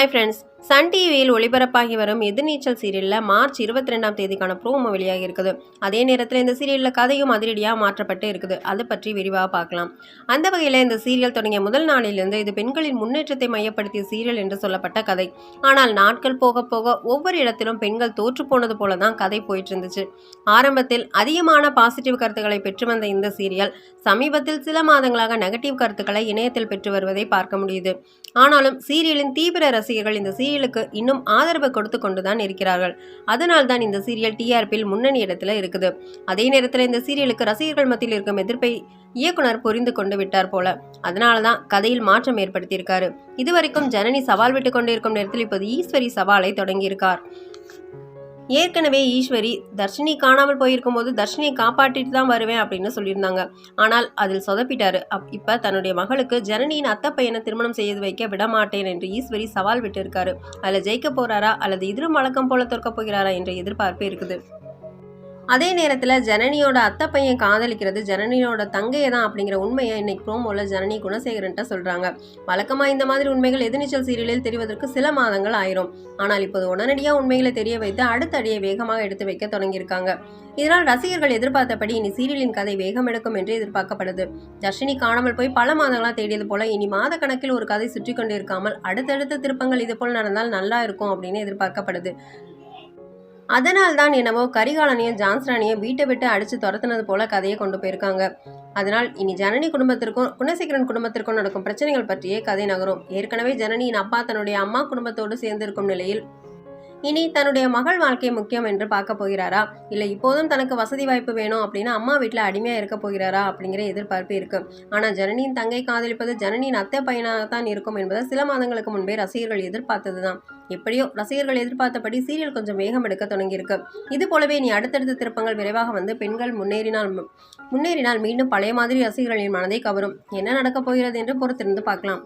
Bye friends. Sun டிவியில் ஒளிபரப்பாகி வரும் எதிர்நீச்சல் சீரியலில் மார்ச் இருபத்தி ரெண்டாம் தேதிக்கான ப்ரோமோ வெளியாகி இருக்குது அதே நேரத்தில் இந்த சீரியலில் கதையும் அதிரடியாக மாற்றப்பட்டு இருக்குது. அதை பற்றி விரிவாக பார்க்கலாம். அந்த வகையில் இந்த சீரியல் தொடங்கிய முதல் நாளிலிருந்து இது பெண்களின் முன்னேற்றத்தை மையப்படுத்திய சீரியல் என்று சொல்லப்பட்ட கதை. ஆனால் நாட்கள் போக போக ஒவ்வொரு இடத்திலும் பெண்கள் தோற்று போனது போல தான் கதை போயிட்டு இருந்துச்சு ஆரம்பத்தில் அதிகமான பாசிட்டிவ் கருத்துக்களை பெற்று வந்த இந்த சீரியல் சமீபத்தில் சில மாதங்களாக நெகட்டிவ் கருத்துக்களை இணையத்தில் பெற்று வருவதை பார்க்க முடியுது. ஆனாலும் சீரியலின் தீவிர ரசிகர்கள் இந்த சீரியலுக்கு இன்னும் ஆதரவு கொடுத்து கொண்டுதான் இருக்கிறார்கள். அதனால் தான் இந்த சீரியல் டிஆர்பியில் முன்னணி இடத்துல இருக்குது. அதே நேரத்தில் இந்த சீரியலுக்கு ரசிகர்கள் மத்தியில் இருக்கும் எதிர்ப்பை இயக்குனர் புரிந்து கொண்டு விட்டார் போல. அதனால தான் கதையில் மாற்றம் ஏற்படுத்தியிருக்காரு. இதுவரைக்கும் ஜனனி சவால் விட்டு கொண்டிருக்கும் நேரத்தில் இப்போது ஈஸ்வரி சவாலை தொடங்கியிருக்கார். ஏற்கனவே ஈஸ்வரி தர்ஷினி காணாமல் போயிருக்கும் போது தர்ஷினியை காப்பாற்றிட்டு தான் வருவேன் அப்படின்னு சொல்லியிருந்தாங்க. ஆனால் அதில் சொதப்பிட்டாரு. அப் இப்போ தன்னுடைய மகளுக்கு ஜனனியின் அத்தை பையனை திருமணம் செய்து வைக்க விடமாட்டேன் என்று ஈஸ்வரி சவால் விட்டிருக்காரு. அதில் ஜெயிக்க போறாரா அல்லது இதிலும் வழக்கம் போல தோற்க போகிறாரா என்ற எதிர்பார்ப்பு இருக்குது. அதே நேரத்தில் ஜனனியோட அத்தை பையன் காதலிக்கிறது ஜனனியோட தங்கையை தான் அப்படிங்கிற உண்மையை இன்னைக்கு ப்ரோமோவில் ஜனனி குணசேகரன்ட்ட சொல்கிறாங்க வழக்கமாக இந்த மாதிரி உண்மைகள் எதிர்நீச்சல் சீரியலில் தெரிவதற்கு சில மாதங்கள் ஆயிரும். ஆனால் இப்போது உடனடியாக உண்மைகளை தெரிய வைத்து அடுத்த அடியை வேகமாக எடுத்து வைக்க தொடங்கியிருக்காங்க. இதனால் ரசிகர்கள் எதிர்பார்த்தபடி இனி சீரியலின் கதை வேகம் எடுக்கும் என்று எதிர்பார்க்கப்படுது. தர்ஷினி காணாமல் போய் பல மாதங்களாக தேடியது போல இனி மாத கணக்கில் ஒரு கதை சுற்றி கொண்டிருக்காமல் அடுத்தடுத்த திருப்பங்கள் இது போல் நடந்தால் நல்லா இருக்கும் அப்படின்னு எதிர்பார்க்கப்படுது. அதனால் தான் என்னவோ கரிகாலனையும் ஜான்சரானையும் வீட்டை விட்டு அடித்து துரத்துனது போல கதையை கொண்டு போயிருக்காங்க. அதனால் இனி ஜனனி குடும்பத்திற்கும் குணசேகரன் குடும்பத்திற்கும் நடக்கும் பிரச்சனைகள் பற்றியே கதை நகரும். ஏற்கனவே ஜனனியின் அப்பா தன்னுடைய அம்மா குடும்பத்தோடு சேர்ந்திருக்கும் நிலையில் இனி தன்னுடைய மகள் வாழ்க்கை முக்கியம் என்று பார்க்க போகிறாரா? இல்லை இப்போதும் தனக்கு வசதி வாய்ப்பு வேணும் அப்படின்னு அம்மா வீட்டில் அடிமையாக இருக்க போகிறாரா அப்படிங்கிற எதிர்பார்ப்பு இருக்கு. ஆனால் ஜனனியின் தங்கை காதலிப்பது ஜனனியின் அத்தை பையனாகத்தான் இருக்கும் என்பதை சில மாதங்களுக்கு முன்பே ரசிகர்கள் எதிர்பார்த்தது தான் எப்படியோ ரசிகர்கள் எதிர்பார்த்தபடி சீரியல் கொஞ்சம் வேகம் எடுக்க தொடங்கியிருக்கு. இது போலவே நீ அடுத்தடுத்த திருப்பங்கள் விரைவாக வந்து பெண்கள் முன்னேறினால் முன்னேறினால் மீண்டும் பழைய மாதிரி ரசிகர்களின் மனதை கவரும். என்ன நடக்கப் போகிறது என்று பொறுத்திருந்து பார்க்கலாம்.